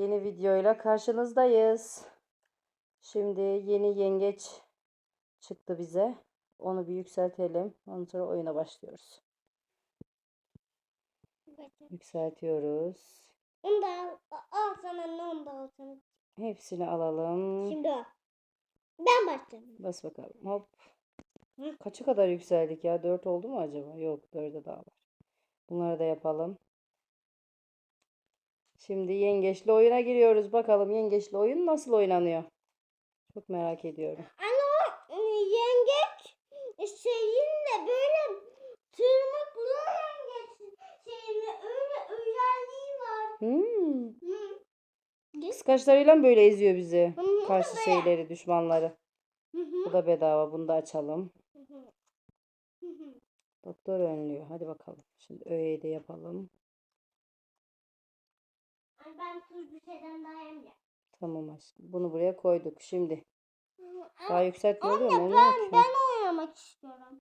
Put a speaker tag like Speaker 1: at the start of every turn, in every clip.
Speaker 1: Yeni videoyla karşınızdayız. Şimdi yeni yengeç çıktı bize. Onu bir yükseltelim. Ondan sonra oyuna başlıyoruz. Yükseltiyoruz.
Speaker 2: Onu da al. Al sana onu da al sana.
Speaker 1: Hepsini alalım.
Speaker 2: Şimdi o. Ben başlayayım.
Speaker 1: Bas bakalım. Hop.
Speaker 2: Hı.
Speaker 1: Kaça kadar yükseldik ya? 4 oldu mu acaba? Yok 4'e daha var. Bunları da yapalım. Şimdi yengeçli oyuna giriyoruz. Bakalım yengeçli oyun nasıl oynanıyor? Çok merak ediyorum.
Speaker 2: Anne o yengeç şeyin de böyle tırmıklı yengeç şeyin de öyle özelliği var.
Speaker 1: Hmm.
Speaker 2: Hı.
Speaker 1: Kıskaçlarıyla böyle eziyor bizi?
Speaker 2: Hı
Speaker 1: Karşı
Speaker 2: böyle.
Speaker 1: şeyleri, düşmanları.
Speaker 2: Hı hı.
Speaker 1: Bu da bedava. Bunu da açalım.
Speaker 2: Hı hı.
Speaker 1: Doktor önlüyor. Hadi bakalım. Şimdi öğeyi de yapalım.
Speaker 2: Ay, Ben tuz bir şeyden daha yemeyeceğim.
Speaker 1: Tamam aşkım. Bunu buraya koyduk. Şimdi daha yükseltme oluyor mu?
Speaker 2: Anne ben, ben oynamak istiyorum.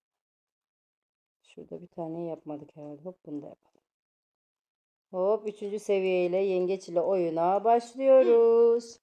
Speaker 1: Şurada bir tane yapmadık herhalde. Hop bunu da yapalım. Hop üçüncü seviyeyle yengeç ile oyuna başlıyoruz.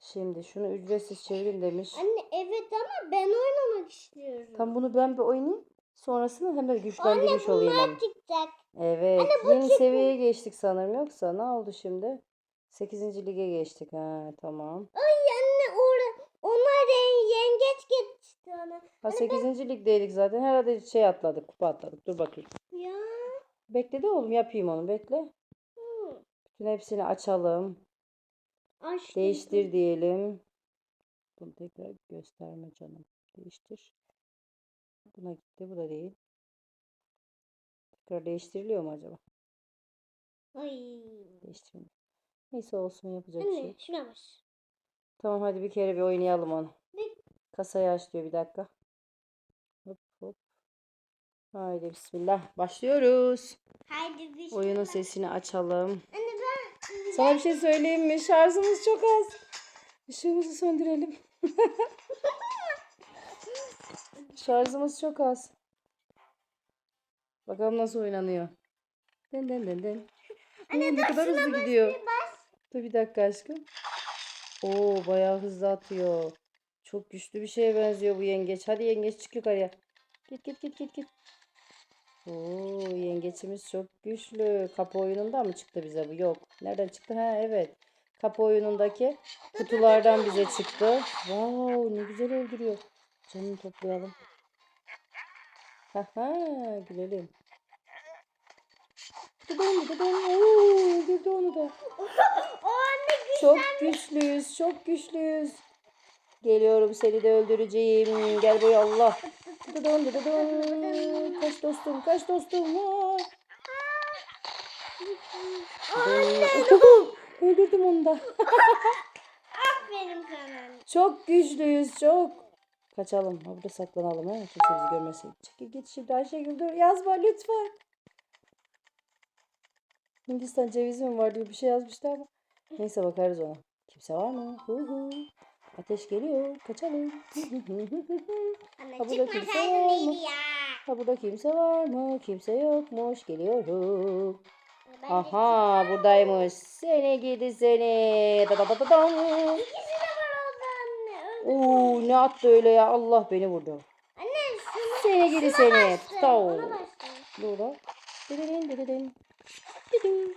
Speaker 1: Şimdi şunu ücretsiz çevirin demiş.
Speaker 2: Anne evet ama ben oynamak istiyorum.
Speaker 1: Tam bunu ben bir oynayayım. Sonrasında hemen güçlendirmiş
Speaker 2: Anne
Speaker 1: olayım onu.
Speaker 2: çıkacak.
Speaker 1: Evet.
Speaker 2: bu
Speaker 1: Yeni
Speaker 2: çıkmış.
Speaker 1: seviyeye geçtik sanırım. Yoksa ne oldu şimdi? 8. lige geçtik. Ha tamam.
Speaker 2: Ay anne orada onlar yen- yengeç geçti ona.
Speaker 1: Ha 8. ligdeydik zaten. Herhalde şey atladık. Kupa atladık. Dur bakayım.
Speaker 2: Ya.
Speaker 1: Bekle de oğlum yapayım onu. Bekle.
Speaker 2: Hı.
Speaker 1: Bütün hepsini açalım.
Speaker 2: Açtım.
Speaker 1: Değiştir diyelim. Bunu tekrar gösterme canım. Değiştir. Buna gitti. Bu da değil. Tekrar değiştiriliyor mu acaba?
Speaker 2: Ay.
Speaker 1: Değiştirmiyor. Neyse olsun yapacak bir şey.
Speaker 2: Anne
Speaker 1: yok.
Speaker 2: şuna bas.
Speaker 1: Tamam hadi bir kere bir oynayalım onu.
Speaker 2: Bir-
Speaker 1: Kasayı aç diyor bir dakika. Hop hop. Haydi bismillah. Başlıyoruz.
Speaker 2: Haydi bir
Speaker 1: Oyunun sesini açalım.
Speaker 2: Anne ben
Speaker 1: Sana bir şey söyleyeyim mi? Şarjımız çok az. Işığımızı söndürelim. Şarjımız çok az. Bakalım nasıl oynanıyor. Den den den den. Oo, ne kadar hızlı gidiyor. Dur bir dakika aşkım. Oo bayağı hızlı atıyor. Çok güçlü bir şeye benziyor bu yengeç. Hadi yengeç çık yukarıya. Git git git git git. Oo yengeçimiz çok güçlü. Kapı oyununda mı çıktı bize bu? Yok. Nereden çıktı? Ha evet. Kapı oyunundaki kutulardan bize çıktı. Wow ne güzel öldürüyor. Canını toplayalım. Haha gülelim. Dıdım dıdım. Oo öldürdü onu da.
Speaker 2: o anne
Speaker 1: Çok güçlüyüz, çok güçlüyüz. Geliyorum seni de öldüreceğim. Gel buraya Allah. Dıdıdın dıdıdın. Kaç dostum, kaç dostum. Öldürdüm onu da.
Speaker 2: aferin sana.
Speaker 1: Çok güçlüyüz, çok. Kaçalım. Burada saklanalım. Ha. Kimse bizi görmesin. Çekil git şimdi Ayşegül dur. Yazma lütfen. Hindistan cevizi mi var diyor bir şey yazmışlar ama. Neyse bakarız ona. Kimse var mı? Hu hu. Ateş geliyor. Kaçalım. Ha, burada kimse var mı? ha burada kimse var mı? Kimse yokmuş. Geliyorum. Aha buradaymış. Seni gidi seni. Da da da da dam.
Speaker 2: İkisi de var orada anne. Öldü.
Speaker 1: Oo ne attı öyle ya? Allah beni vurdu.
Speaker 2: Anne şunu
Speaker 1: Seni gidi seni. Burada. Dididin dididin. Didin.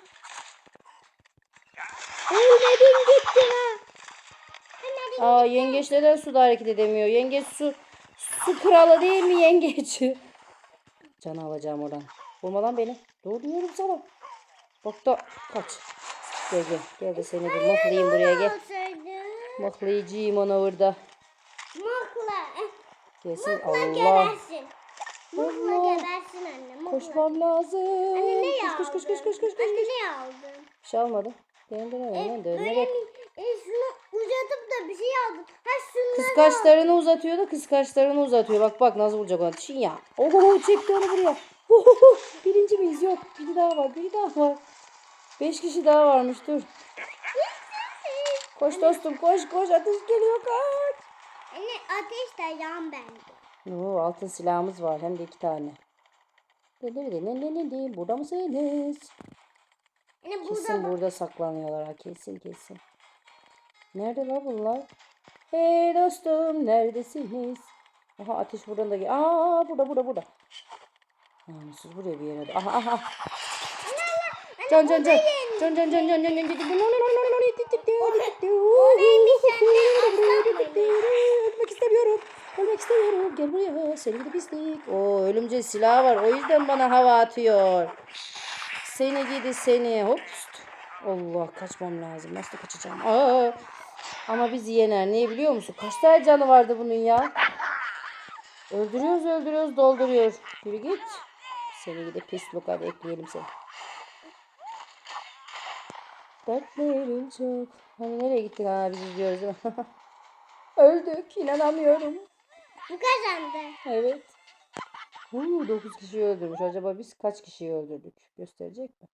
Speaker 1: Ölmedin gittin ha. Aa yengeç neden suda hareket edemiyor? Yengeç su su kralı değil mi yengeç? Canı alacağım oradan. Vurma lan beni. Dur diyorum sana. Bak da kaç. Gel gel. Gel de seni bir mıhlayayım buraya gel. Onu orada.
Speaker 2: Mokla. eh,
Speaker 1: Gelsin
Speaker 2: Mokla
Speaker 1: Allah.
Speaker 2: gebersin.
Speaker 1: Allah.
Speaker 2: gebersin anne. Mokla.
Speaker 1: Koşmam lazım.
Speaker 2: Anne ne
Speaker 1: Koş koş koş koş koş koş. koş.
Speaker 2: Anne ne aldın?
Speaker 1: Bir şey almadım. Dön dön
Speaker 2: E, böyle? E, şunu uzatıp da bir şey aldın. Ha şunları
Speaker 1: Kıskaçlarını uzatıyor da kıskaçlarını uzatıyor. Bak bak nasıl vuracak ona. Çin ya. Oho çekti onu buraya. Birinci miyiz? Yok. Biri daha var. Biri daha var. Beş kişi daha varmış. Dur. Koş dostum koş koş. Ateş geliyor kaç.
Speaker 2: Anne ateş de yan bende.
Speaker 1: Oo, altın silahımız var. Hem de iki tane. Burada mısınız?
Speaker 2: Anne burada
Speaker 1: Kesin
Speaker 2: bak.
Speaker 1: burada saklanıyorlar ha kesin kesin. Nerede la bunlar? Hey dostum neredesiniz? Aha ateş buradan da gel. Aa burada burada burada. Namussuz buraya bir yere. Aha aha. Can can can. Can can can can can can can. Ölmek istemiyorum. Ölmek istemiyorum. Gel buraya. Seni gidi pislik. Oo ölümcül silah var. O yüzden bana hava atıyor. Seni gidi seni. Hop. Allah kaçmam lazım. Nasıl kaçacağım? Aa. Ama bizi yener. Niye biliyor musun? Kaç tane canı vardı bunun ya? Öldürüyoruz öldürüyoruz dolduruyor. Yürü git. Seni gidi pislik hadi ekleyelim seni. Dertlerin çok. Hani nereye gittik ha biz izliyoruz değil mi? Öldük. inanamıyorum.
Speaker 2: Bu kazandı.
Speaker 1: Evet. Huu, 9 kişiyi öldürmüş. Acaba biz kaç kişiyi öldürdük? Gösterecek mi?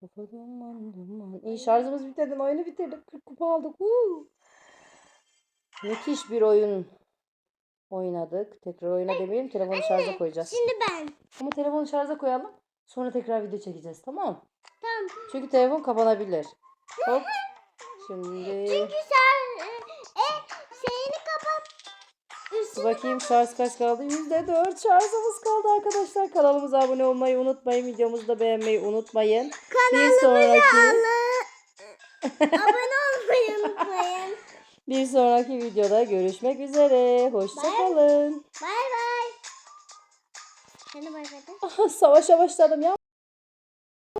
Speaker 1: Kafa duman duman. İyi şarjımız bitmeden oyunu bitirdik. 40 kupa aldık. Huu. Müthiş bir oyun oynadık. Tekrar oyuna demeyelim. Telefonu şarja koyacağız.
Speaker 2: Şimdi ben.
Speaker 1: Ama telefonu şarja koyalım. Sonra tekrar video çekeceğiz. Tamam?
Speaker 2: Tamam.
Speaker 1: Çünkü telefon kapanabilir. Hop. Şimdi
Speaker 2: Çünkü sen e, e, şeyini kapat.
Speaker 1: Dur bakayım şarj kaç kaldı? %4 şarjımız kaldı arkadaşlar. Kanalımıza abone olmayı unutmayın. Videomuzu da beğenmeyi unutmayın. Bir sonraki
Speaker 2: Abone olmayı unutmayın.
Speaker 1: bir sonraki videoda görüşmek üzere. Hoşçakalın.
Speaker 2: Bay bay. Bay. de.
Speaker 1: Savaşa başladım ya.